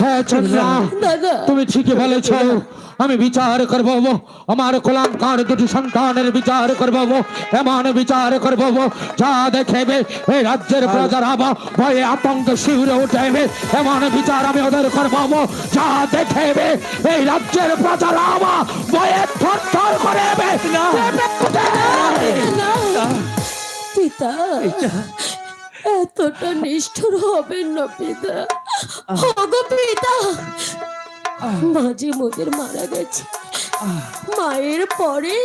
হ্যাঁ চন্দ্রা তুমি ঠিকই বলেছ। আমি বিচার করব আমার কোলাঙ্কার দুটি সন্তানের বিচার করব এমন বিচার করব যা দেখেবে এই রাজ্যের প্রজারা ভয়ে আতঙ্ক শিউরে উঠেবে। এমন বিচার আমি ওদের করব যা দেখেবে এই রাজ্যের প্রজারা ভয়ে থর করেবে। না। পিতা। এতটা নিষ্ঠুর হবেন না পিতা। পিতা মাঝে মোদের মারা গেছে। মায়ের পরে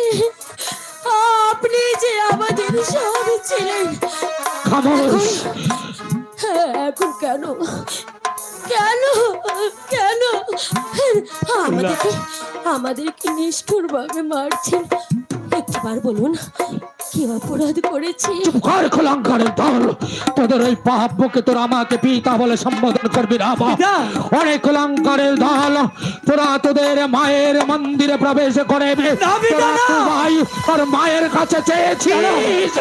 আপনি যে আমাদের সব ছিলেন হ্যাঁ, এখন কেন? কেন? কেন? আমাদেরকে আমাদেরকে নিষ্ঠুর ভাবে মারছেন। একবার বলুন কি অপরাধ করেছি? ঘর খোলাঙ্কারের দল। তোদের ওই পাপ বুকে তোরা আমাকে পিতা বলে সম্বোধন করবি না! অনেক খোলাঙ্কারের দল তোরা তোদের মায়ের মন্দিরে প্রবেশ করে ভাই তোর মায়ের কাছে চেয়েছিস।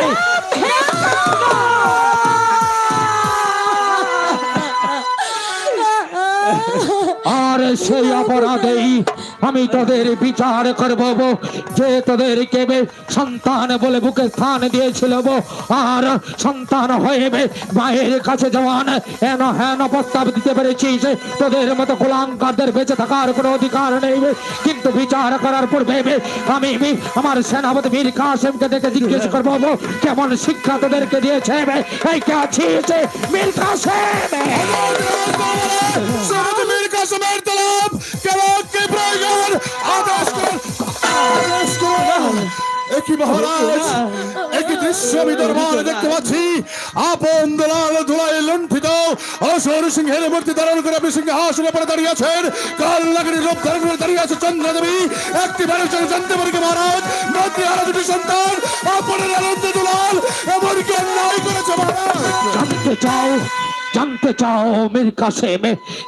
আর সেই অপরাধেই আমি তোদের বিচার করব যে তোদেরকে সন্তান বলে বুকে স্থান দিয়েছিল আর সন্তান হয়েবে মায়ের কাছে জওয়ান এন হেন প্রস্তাব দিতে পেরেছিস তোদের মতো গোলাঙ্কারদের বেঁচে থাকার কোনো অধিকার নেই কিন্তু বিচার করার পূর্বে আমি আমার সেনাপতি মীর কাসেমকে দেখে জিজ্ঞেস করব কেমন শিক্ষা তোদেরকে দিয়েছে? এই কে মীর কাসেম? সেনাপতি মীর কাসেমের তলব কেমন কি প্রয়োজন? আদেশ করুন আদেশ করুন একই মহারাজ, একই দৃশ্য আমি দরবারে দেখতে পাচ্ছি। আপন দলাল ধুলাই লুণ্ঠিত। অসর সিংহের মূর্তি ধারণ করে আপনি সিংহাসনে পরে দাঁড়িয়ে আছেন। কাল লাগনি রূপ ধারণ করে দাঁড়িয়ে আছে চন্দ্রদেবী। একটি বারের জন্য জানতে পারি মহারাজ? মন্ত্রী আরও দুটি সন্তান, আপনের আনন্দ দুলাল, এমনকি অন্যায় করেছে মহারাজ। জানতে চাও? জানতে চাও মীর কাসেম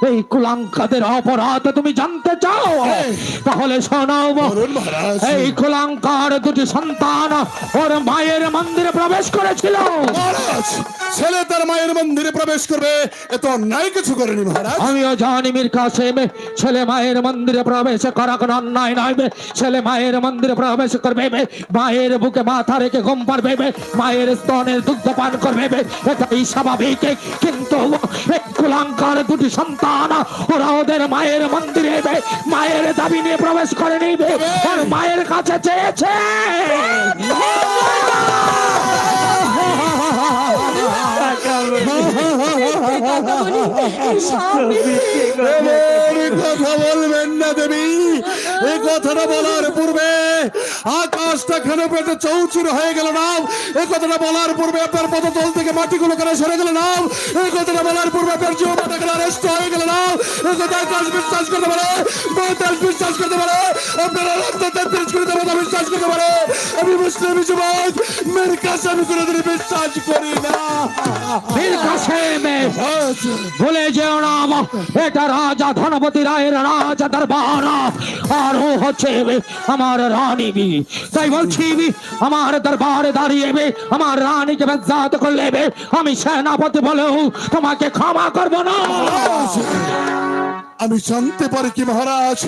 এই কুলাঙ্কাদের অপরাধ তুমি জানতে চাও তাহলে শোনাও এই কুলাঙ্কার দুটি সন্তান ওর মায়ের মন্দিরে প্রবেশ করেছিল ছেলে তার মায়ের মন্দিরে প্রবেশ করবে এত অন্যায় কিছু করেনি মহারাজ আমিও জানি মীর কাসেম ছেলে মায়ের মন্দিরে প্রবেশ করা কোনো অন্যায় নয়। ছেলে মায়ের মন্দিরে প্রবেশ করবে। মায়ের বুকে মাথা রেখে ঘুম পারবে। মায়ের স্তনের দুগ্ধ পান করবে। এটাই স্বাভাবিক কিন্তু কুলাঙ্কার দুটি সন্তান, ওরা ওদের মায়ের মন্দিরে মায়ের দাবি নিয়ে প্রবেশ করে নিবে মায়ের কাছে চেয়েছে। কথা বলবেন না দেবী এই কথাটা বলার পূর্বে আকাশটা কেন পেটে চৌচুর হয়ে গেল না এই কথাটা বলার পূর্বে আপনার পদতল থেকে মাটিগুলো কেন সরে গেল না এই কথাটা বলার পূর্বে আপনার জীবনটা কেন আরেস্ট হয়ে গেল না এই কথা আকাশ বিশ্বাস করতে পারে বাতাস বিশ্বাস করতে পারে আপনারা করে দেবতা বিশ্বাস করতে পারে। আমি মুসলিম যুবক মেয়ের কাছে আমি কোনোদিন বিশ্বাস করি না। মীর কাসেম ভুলে যেও না এটা রাজা ধনপতি রায়ের রাজা দরবার। আর হচ্ছে আমার রানী তাই বলছি আমার দরবারে দাঁড়িয়ে আমার রানীকে বেজাত করলে আমি সেনাপতি বলেও তোমাকে ক্ষমা করব না। আমি জানতে পারি কি মহারাজ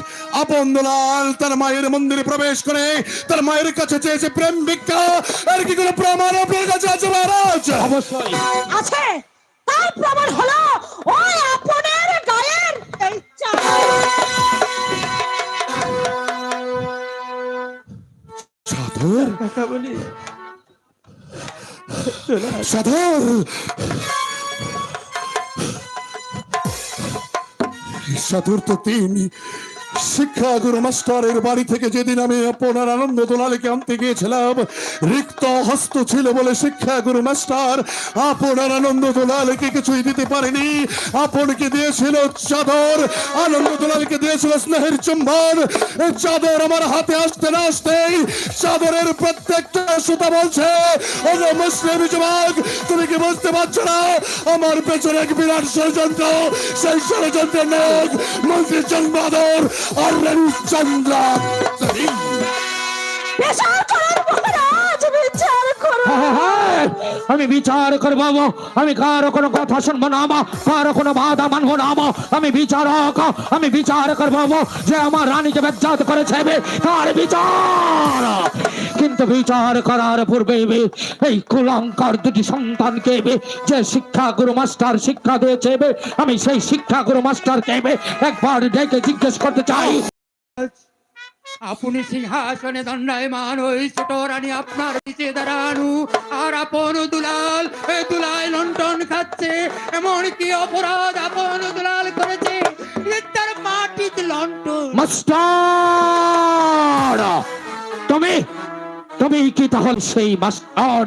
আপন দলাল তার মায়ের মন্দিরে প্রবেশ করে তার মায়ের কাছে চেয়েছে প্রেম ভিক্ষা। আর কি কোনো প্রমাণ আপনার কাছে আছে মহারাজ? অবশ্যই। আছে। তার প্রমাণ হলো ওই আপনার গায়ের এই কথা বলি সাধর? সাধুর তো তিনি শিক্ষা গুরু মাস্টারের বাড়ি থেকে যেদিন আমি আপনার আনন্দ দোলালিকে আনতে গিয়েছিলাম, রিক্ত হস্ত ছিল বলে শিক্ষা গুরু মাস্টার, আপনার আনন্দ দোলালিকে কিছুই দিতে পারেনি। আপনকে দিয়েছিল চাদর, আনন্দ দোলালিকে দিয়েছিল স্নেহের চুম্বন। চাদর আমার হাতে আসতে না আসতেই চাদরের প্রত্যেকটা সুতা বলছে ওগো মুসলিম যুবক, তুমি কি বুঝতে পারছ না? আমার পেছনে এক বিরাট ষড়যন্ত্র, সেই ষড়যন্ত্রের নায়ক মন্ত্রী চন্দ্র রানী চন্দ্র। বিচার করুন মহারাজ বিচার করুন আমি বিচার করব। আমি কারও কোনো কথা শুনব না মা। কারও কোনো বাধা মানবো না মা। আমি বিচারক আমি বিচার করব যে আমার রানীকে বেজ্জাত করেছে তার বিচার। কিন্তু বিচার করার পূর্বে এই কুলাঙ্কার দুটি সন্তানকে যে শিক্ষা গুরু মাস্টার শিক্ষা দিয়েছে আমি সেই শিক্ষা গুরু মাস্টারকে বে, একবার ডেকে জিজ্ঞেস করতে চাই। আপনি সিংহাসনে দণ্ডায়মান ওই ছোট রানী আপনার নিচে দাঁড়ানু। আর আপন দুলাল এ দুলাই লন্ডন খাচ্ছে। এমন কি অপরাধ আপন দুলাল করেছে। তার মাটিতে লন্ডন মাস্টার! তুমি তুমি কি তাহলে সেই মাস্টার?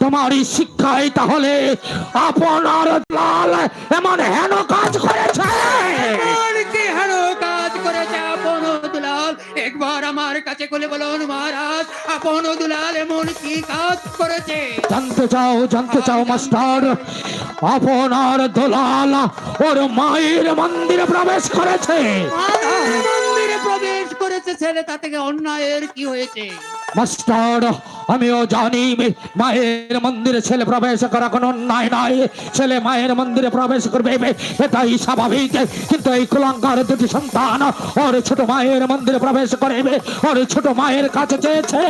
তোমারই শিক্ষায় তাহলে আপনার লাল এমন হেন কাজ করেছে? আমার কাছে খুলে বলুন মহারাজ আপন দুলাল এমন কি কাজ করেছে? জানতে চাও জানতে চাও মাস্টার আপনার দুলাল ওর মায়ের মন্দিরে প্রবেশ করেছে। মন্দিরে প্রবেশ করেছে ছেলে তা থেকে অন্যায়ের কি হয়েছে? মাস্টার আমিও জানি মায়ের মন্দিরে ছেলে প্রবেশ করা কোনো অন্যায় নাই ছেলে মায়ের মন্দিরে প্রবেশ করবে এটাই স্বাভাবিক। কিন্তু এই কুলঙ্কার দুটি সন্তান ওর ছোট মায়ের মন্দিরে প্রবেশ করবে ওর ছোট মায়ের কাছে চেয়েছে।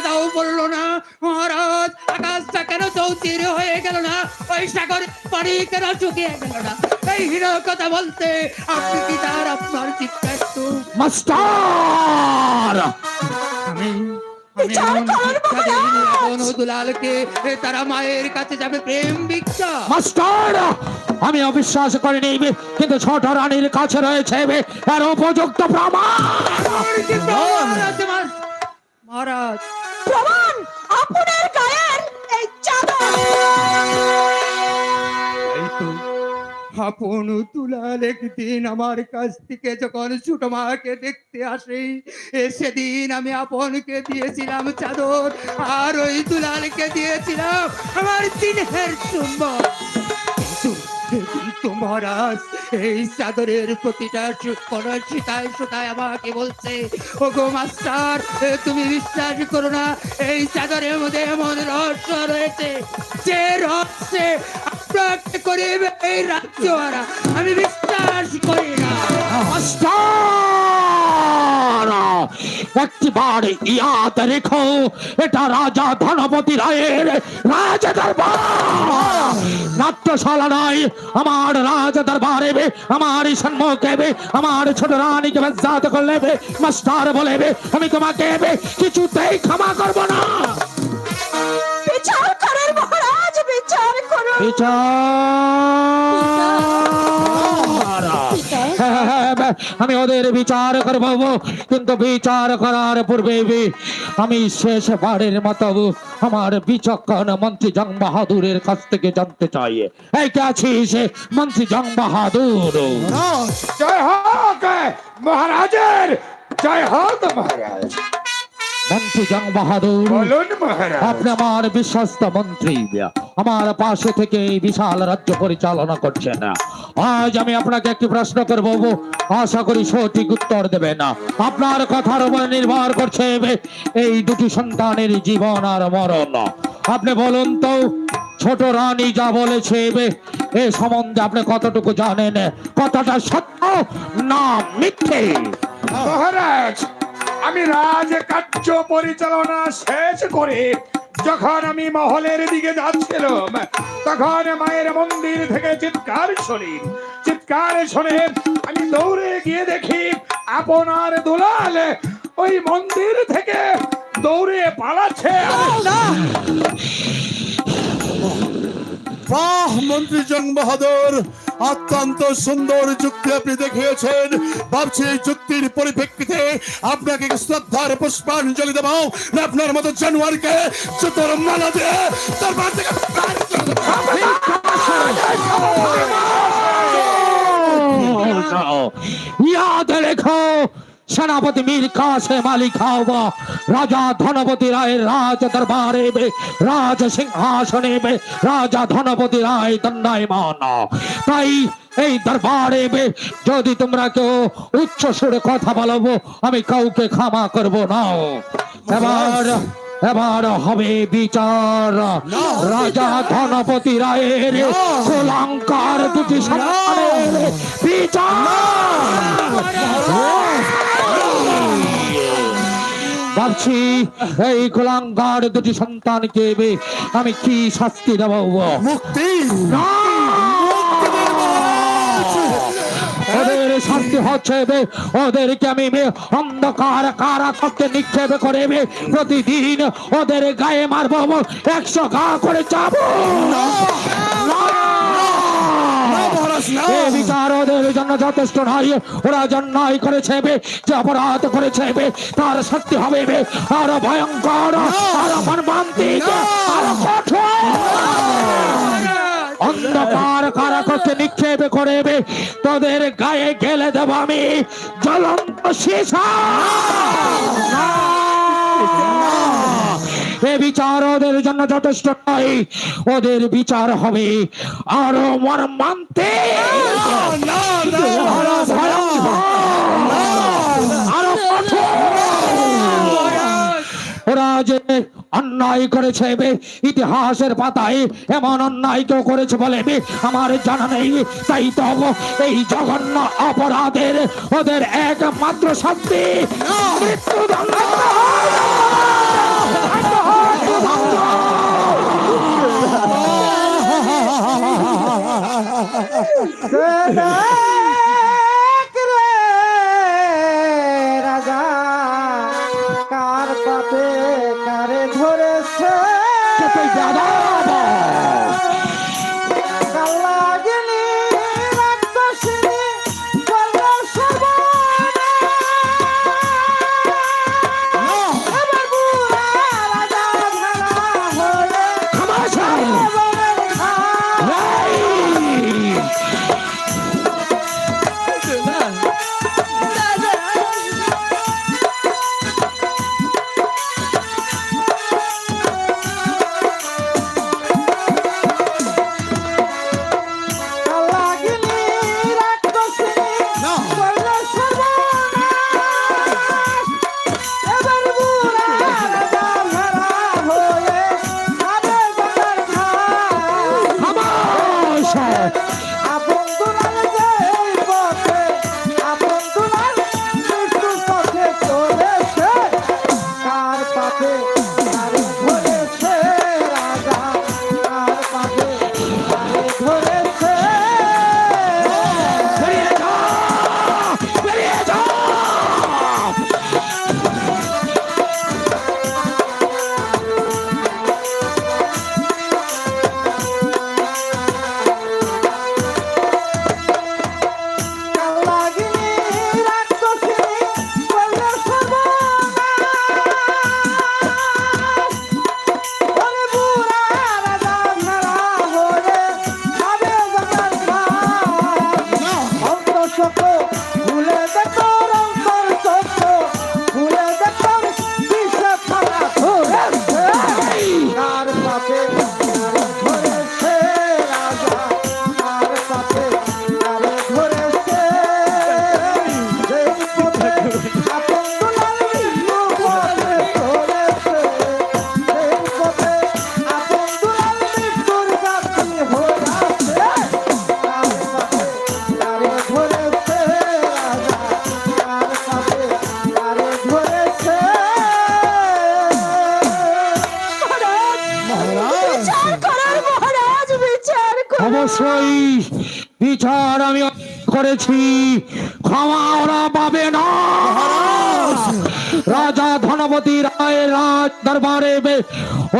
বাধাও বলল না। মহারাজ আকাশটা কেন চৌচির হয়ে গেল না? ওই সাগর পানি কেন শুকিয়ে গেল না? এই হিরো কথা বলতে আপনি কি তার আপনার একটু মাস্টার! আমি তারা মায়ের কাছে যাবে প্রেম ভিক্ষা। মাস্টার! আমি অবিশ্বাস করিনি কিন্তু ছোট রানীর কাছে রয়েছে এর উপযুক্ত প্রমাণ! মহারাজ আপন তুলাল একদিন আমার কাছ থেকে যখন ছোট মাকে দেখতে আসে সেদিন আমি আপনকে দিয়েছিলাম চাদর, আর ওই দুলালকে দিয়েছিলাম আমার দিনের চুম্বক মহারাজ এই চাদরের প্রতিটা কোন সুতায় সুতায় আমাকে বলছে ও গো মাস্টার তুমি বিশ্বাস করো না, এই চাদরের মধ্যে এমন রহস্য রয়েছে, যে রহস্যে আপনাকে করিবে এই রাজ্য আমি বিশ্বাস করি না। মাস্টার! একটিবার ইয়াদ রেখো। এটা রাজা ধনপতি রায়ের রাজ দরবার। নাট্যশালা নয় আমার রাজ দরবারে আমার সম্মুখে আমার ছোট রানীকে বেজ্জাত করলে মাস্টার আমি তোমাকে কিছুতেই ক্ষমা করব না। বিচার করেন মহারাজ বিচার করুন। বিচার! হ্যাঁ, আমি ওদের বিচার করব। কিন্তু বিচার করার পূর্বে আমি শেষ বারের মতো আমার বিচক্ষণ মন্ত্রী জং বাহাদুরের কাছ থেকে জানতে চাই। এই কে আছিস? মন্ত্রী জং বাহাদুর। জয় হোক মহারাজের। জয় হোক মহারাজ। মন্ত্রী জং বাহাদুর আপনি আমার বিশ্বস্ত মন্ত্রী। আমার পাশে থেকে এই বিশাল রাজ্য পরিচালনা করছেন। আজ আমি আপনাকে একটি প্রশ্ন করব আশা করি সঠিক উত্তর দেবে না। আপনার কথার উপর নির্ভর করছে এই দুটি সন্তানের জীবন আর মরণ। আপনি বলুন তো, ছোট রানী যা বলেছে, এ সম্বন্ধে আপনি কতটুকু জানেন? কথাটা সত্য না মিথ্যে? মহারাজ, আমি রাজ কার্য পরিচালনা শেষ করে যখন আমি মহলের দিকে যাচ্ছিলাম, তখন মায়ের মন্দির থেকে চিৎকার শুনি। চিৎকার শুনে আমি দৌড়ে গিয়ে দেখি আপনার দুলাল ওই মন্দির থেকে দৌড়ে পালাচ্ছে। মন্ত্রী জং বাহাদুর অত্যন্ত সুন্দর যুক্তি আপনি দেখিয়েছেন। ভাবছি এই যুক্তির পরিপ্রেক্ষিতে আপনাকে শ্রদ্ধার পুষ্পাঞ্জলি দেব। আপনার মতো জানুয়ারিকে জুতোর মালা দিয়ে তারপর থেকে রেখো সেনাপতি মীর কাসেম আলী খাওয়া রাজা ধনপতি রায়ের রাজ দরবারে বে, রাজ সিংহাসনে বে, রাজা ধনপতি রায় দণ্ডায়মান তাই এই দরবারে বে, যদি তোমরা কেউ উচ্চ সুরে কথা বলব আমি কাউকে ক্ষমা করব না। এবার এবার হবে বিচার। রাজা ধনপতি রায়ের কুলাঙ্কার দুটি সন্তানের বিচার। ভাবছি এই কুলাঙ্গার দুটি সন্তানকে আমি কি শাস্তি দেব? মুক্তি! ওদের শাস্তি হচ্ছে ওদেরকে আমি অন্ধকার কারাকক্ষে নিক্ষেপ করে প্রতিদিন ওদের গায়ে মারবো একশো গা করে যাব বিচার ওদের জন্য যথেষ্ট ওরা জন্যায় করেছে যে অপরাধ করেছে তার শাস্তি হবে আরও ভয়ঙ্কর আরও মর্মান্তিক আরও কঠোর। অন্ধকার কারাকক্ষে নিক্ষেপ করবে তোদের গায়ে গেলে দেব আমি জ্বলন্ত এ বিচার ওদের জন্য যথেষ্ট নয়। ওদের বিচার হবে আরও আরও কঠোর। ওরা যে অন্যায় করেছে ইতিহাসের পাতায় এমন অন্যায় কেউ করেছে বলে আমার জানা নেই। তাই তো এই জঘন্য অপরাধের ওদের একমাত্র শাস্তি মৃত্যুদণ্ড। দেখ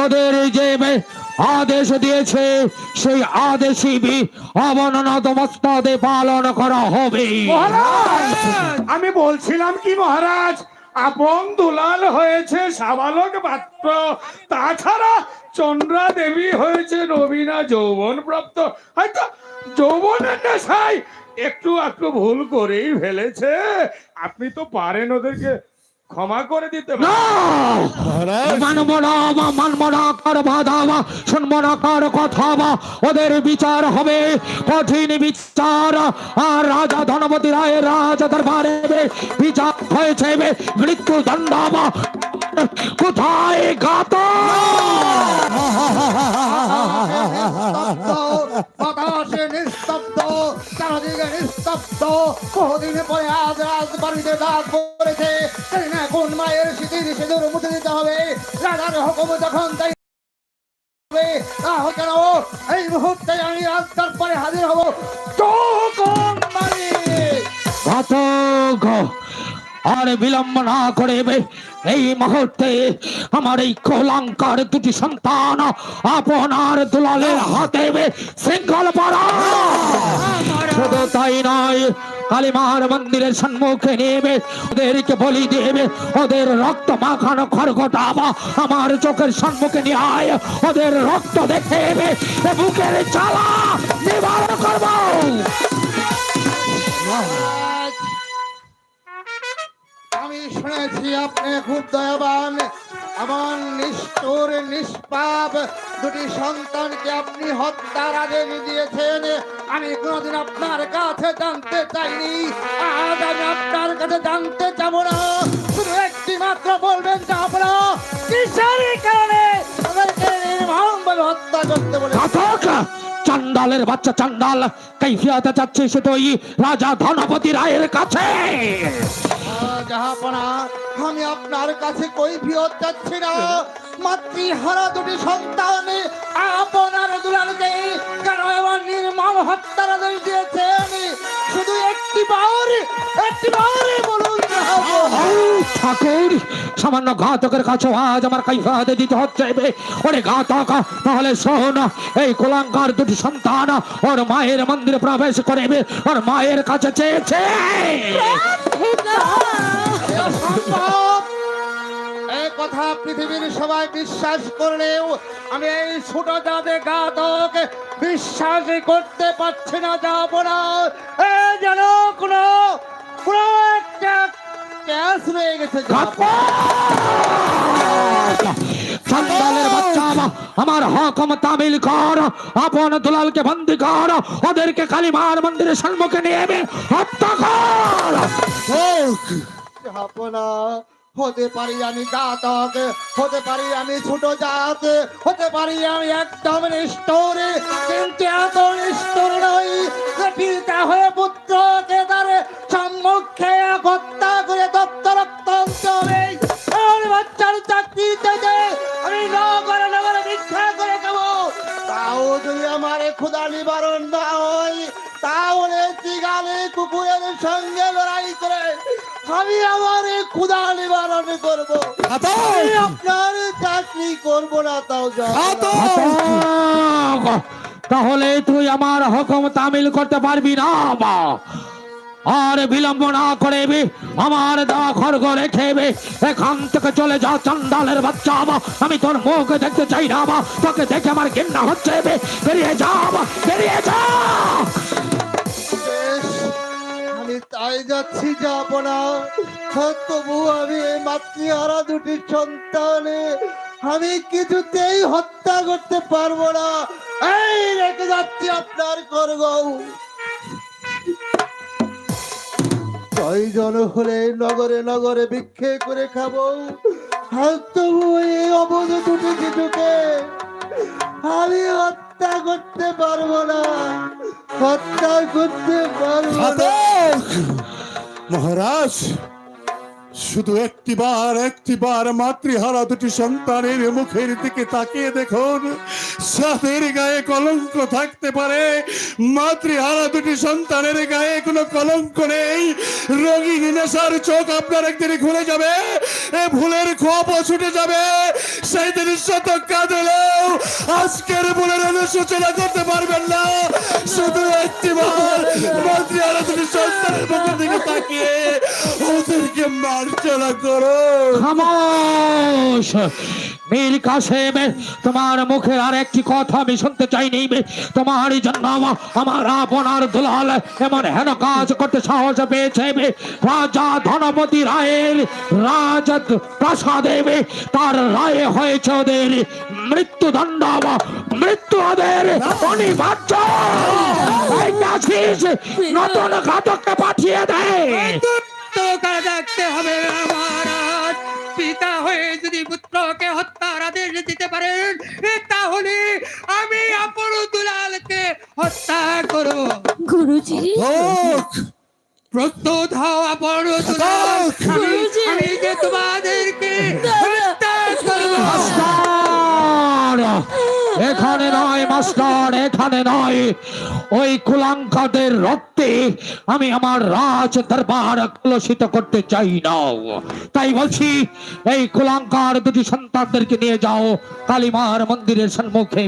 ওদের যে আদেশ দিয়েছে, সেই আদেশই অবনত মস্তদে পালন করা হবে। আমি বলছিলাম কি মহারাজ? আপন দুলাল হয়েছে সাবালক পাত্র। তাছাড়া চন্দ্রা দেবী হয়েছে নবীনা যৌবন প্রাপ্ত হয়তো যৌবনের নেশায় একটু একটু ভুল করেই ফেলেছে। আপনি তো পারেন ওদেরকে ক্ষমা করে দিতে ওদের বিচার হবে। কঠিন বিচার। আর রাজা ধনপতি রায় রাজা দরবারে বিচার হয়েছে মৃত্যু দণ্ড কোথায় গাত বাতাসে চারদিকে নিস্তব্ধ। বহুদিন পরে আজ রাজবাড়িতে ডাক পড়েছে। জানি না কোন মায়ের স্মৃতির সিঁদুর মুছে দিতে হবে? রাজার হুকুম যখন তাই এই মুহূর্তে আমি রাজ পরে হাজির হব। ঘাতক আর বিলম্ব না করে এই মুহূর্তে আমার এই কলঙ্কার দুটি সন্তান আপনার দুলালের হাতে শৃঙ্খল পাড়া শুধু তাই নয়, কালীমার মন্দিরের সম্মুখে নেবে, ওদেরকে বলি দেবে, ওদের রক্ত মাখানো খড়গটাবা আমার চোখের সম্মুখে নিয়ে আয়, ওদের রক্ত দেখে বুকের জ্বালা নিবারণ করব। আমি শুনেছি আপনি খুব দয়াবান। এমন নিষ্ঠুর, নিষ্পাপ দুটি সন্তানকে আপনি হত্যার আদেশ দিয়েছেন আমি কোনোদিন আপনার কাছে জানতে চাইনি। আজ আমি আপনার কাছে জানতে চাব না। শুধু একটি মাত্র বলবেন যে আপনারা কিসের কারণে তাদেরকে নির্মমভাবে হত্যা করতে বলে চান্ডালের বাচ্চা চান্ডাল কৈফিয়াতে যাচ্ছে সে তো রাজা ধনপতি রায়ের কাছে। জাহাপনা আমি আপনার কাছে কই ফিরত যাচ্ছি না। মাতৃহারা দুটি সন্তান। আপনার দুলালকে এবার নির্মম হত্যার আদেশ দিয়েছেন। শুধু একটি একটি বলুন ঠাকুর সামান্য ঘাতকের কাছে আজ আমার কৈফিয়াতে দিতে হচ্ছে ওরে ঘাতক তাহলে শোন এই কোলাঙ্কার দুটি সন্তান ওর মায়ের মন্দিরে প্রবেশ করবে ওর মায়ের কাছে চেয়েছে। কথা পৃথিবীর সবাই বিশ্বাস করলেও আমি এই ছোট জাতে ঘাতক বিশ্বাসই করতে পারছি না যাব না। এ যেন কোনো কোনো একটা ক্যাশ রয়ে গেছে বাচ্চা আমার হকম তামিল কর আপন দুলালকে বন্দি কর ওদেরকে কালীমার মন্দিরের সম্মুখে নিয়ে হত্যা কর। হতে পারি আমি ঘাতক হতে পারি আমি ছোট জাত, হতে পারি আমি একদম নিষ্ঠুর। কিন্তু এত নিষ্ঠুর নই যে পিতা হয়ে সম্মুখে হত্যা করে দত্ত আর বাচ্চার চাকরি আমি করে খাব। তাও যদি আমার ক্ষুধা নিবারণ না হয়, তাহলে কুকুরের সঙ্গে লড়াই করে আমি আমার ক্ষুধা নিবারণ করব! আপনার চাকরি করব না তাও! তাহলে তুই আমার হুকুম তামিল করতে পারবি না বা আর বিলম্ব না করে আমার দেওয়া খড়গ রেখে এখান থেকে চলে যা চন্ডালের বাচ্চা বা আমি তোর মুখ দেখতে চাই না বা তোকে দেখে আমার ঘৃণা হচ্ছে বে। বেরিয়ে যা বা, বেরিয়ে যা। আমি তাই যাচ্ছি না তবু আমি মাতৃহারা দুটি সন্তানে, আমি কিছুতেই হত্যা করতে পারব না। এই রেখে যাচ্ছি আপনার করব হলে নগরে নগরে ভিক্ষে করে খাব। তবু এই অবধ দুটি কিছুকে আমি হত্যা করতে পারব না। হত্যা করতে পারব মহারাজ! শুধু একটিবার একটিবার মাতৃহারা দুটি সন্তানের মুখের দিকে তাকিয়ে দেখুন। সাথের গায়ে কলঙ্ক থাকতে পারে, মাতৃহারা দুটি সন্তানের গায়ে কোনো কলঙ্ক নেই। রঙিন নেশার চোখ আপনার একদিন খুলে যাবে, এ ভুলের খোপও ছুটে যাবে। সেই দিন শত কাঁদলেও আজকের ভুলের অনুশোচনা করতে পারবেন না। শুধু একটিবার মাতৃহারা দুটি সন্তানের মুখের দিকে তাকিয়ে ওদেরকে মার্জনা করো। খামোশ। মীর কাসেম তোমার মুখে আর একটি কথা আমি শুনতে চাই চাইনি। তোমার জন্য আমার আপনার দুলাল এমন হেন কাজ করতে সাহস পেয়েছে। রাজা ধনপতি রায়ের রাজ প্রাসাদে তার রায়ে হয়েছে ওদের মৃত্যুদণ্ড। মৃত্যু ওদের অনিবার্য। নতুন ঘাতককে পাঠিয়ে দেয় তোকে দেখতে হবে আমার পিতা হয়ে যদি পুত্রকে হত্যার আদেশ দিতে পারেন তাহলে আমি আপন দুলালকে হত্যা করব। গুরুজি। প্রস্তুত হও আপন দুলাল। আমি যে তোমাদেরকে হত্যা করব মাস্টার এখানে নয়, মাস্টার, এখানে নয়। ওই কুলাঙ্কাদের রক্তে আমি আমার রাজ দরবার কলসিত করতে চাই না। তাই বলছি, এই কুলাঙ্কার দুটি সন্তানদেরকে নিয়ে যাও। কালীমার মন্দিরের সম্মুখে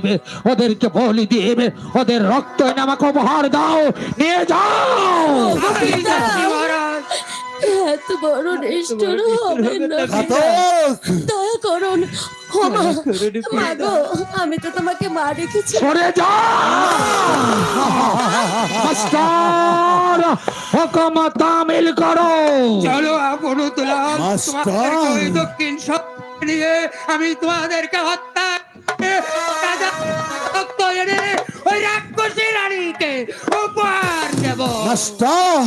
ওদেরকে বলি দিয়ে ওদের রক্ত এনে আমাকে উপহার দাও। নিয়ে যাও! এত বড় নিষ্ঠুর হবেন না। দয়া করুন মাগো আমি তো তোমাকে মা রেখেছি। সরে যা! মাস্টার হুকুম তামিল করো। চলো আপন মাস্টার। ওই দক্ষিণ সব নিয়ে আমি তোমাদেরকে হত্যা ওই রাক্ষসী রানীকে উপহার দেব। মাস্টার!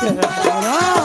¡Bravo!